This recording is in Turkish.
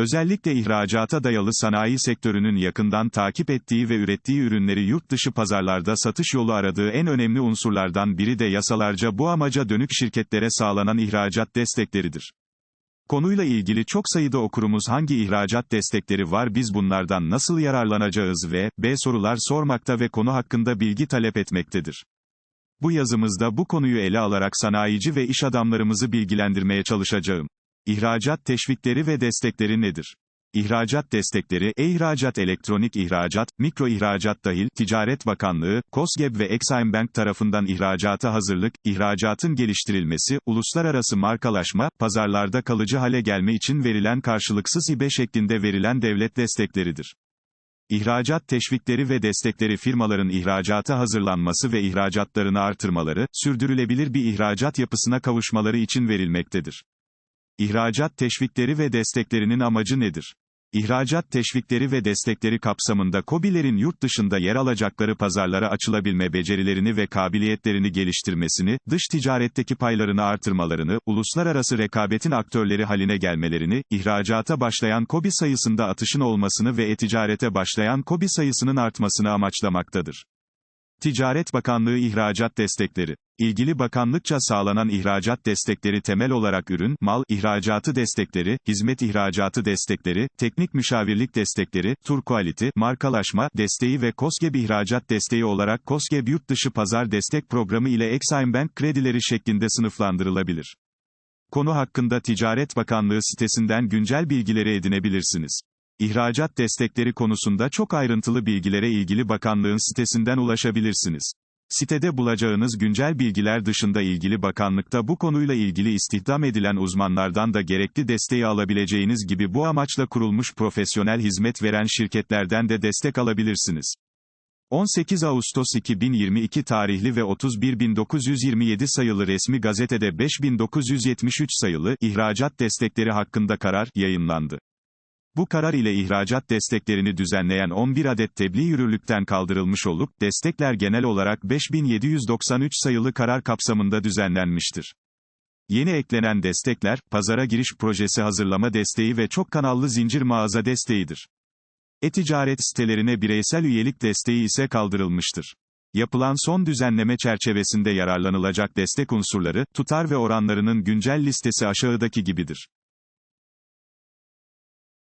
Özellikle ihracata dayalı sanayi sektörünün yakından takip ettiği ve ürettiği ürünleri yurt dışı pazarlarda satış yolu aradığı en önemli unsurlardan biri de yasalarca bu amaca dönük şirketlere sağlanan ihracat destekleridir. Konuyla ilgili çok sayıda okurumuz hangi ihracat destekleri var biz bunlardan nasıl yararlanacağız ve b sorular sormakta ve konu hakkında bilgi talep etmektedir. Bu yazımızda bu konuyu ele alarak sanayici ve iş adamlarımızı bilgilendirmeye çalışacağım. İhracat teşvikleri ve destekleri nedir? İhracat destekleri, e-ihracat elektronik ihracat, mikro ihracat dahil, Ticaret Bakanlığı, KOSGEB ve Exim Bank tarafından ihracata hazırlık, ihracatın geliştirilmesi, uluslararası markalaşma, pazarlarda kalıcı hale gelme için verilen karşılıksız hibe şeklinde verilen devlet destekleridir. İhracat teşvikleri ve destekleri firmaların ihracata hazırlanması ve ihracatlarını artırmaları, sürdürülebilir bir ihracat yapısına kavuşmaları için verilmektedir. İhracat teşvikleri ve desteklerinin amacı nedir? İhracat teşvikleri ve destekleri kapsamında KOBİ'lerin yurt dışında yer alacakları pazarlara açılabilme becerilerini ve kabiliyetlerini geliştirmesini, dış ticaretteki paylarını artırmalarını, uluslararası rekabetin aktörleri haline gelmelerini, ihracata başlayan KOBİ sayısında atışın olmasını ve e-ticarete başlayan KOBİ sayısının artmasını amaçlamaktadır. Ticaret Bakanlığı ihracat destekleri. İlgili bakanlıkça sağlanan ihracat destekleri temel olarak ürün, mal, ihracatı destekleri, hizmet ihracatı destekleri, teknik müşavirlik destekleri, tur quality, markalaşma, desteği ve KOSGEB ihracat desteği olarak KOSGEB yurt dışı pazar destek programı ile Exim Bank kredileri şeklinde sınıflandırılabilir. Konu hakkında Ticaret Bakanlığı sitesinden güncel bilgileri edinebilirsiniz. İhracat destekleri konusunda çok ayrıntılı bilgilere ilgili bakanlığın sitesinden ulaşabilirsiniz. Sitede bulacağınız güncel bilgiler dışında ilgili bakanlıkta bu konuyla ilgili istihdam edilen uzmanlardan da gerekli desteği alabileceğiniz gibi bu amaçla kurulmuş profesyonel hizmet veren şirketlerden de destek alabilirsiniz. 18 Ağustos 2022 tarihli ve 31927 sayılı resmi gazetede 5973 sayılı ihracat destekleri hakkında karar yayınlandı. Bu karar ile ihracat desteklerini düzenleyen 11 adet tebliğ yürürlükten kaldırılmış olup, destekler genel olarak 5793 sayılı karar kapsamında düzenlenmiştir. Yeni eklenen destekler, pazara giriş projesi hazırlama desteği ve çok kanallı zincir mağaza desteğidir. E-ticaret sitelerine bireysel üyelik desteği ise kaldırılmıştır. Yapılan son düzenleme çerçevesinde yararlanılacak destek unsurları, tutar ve oranlarının güncel listesi aşağıdaki gibidir.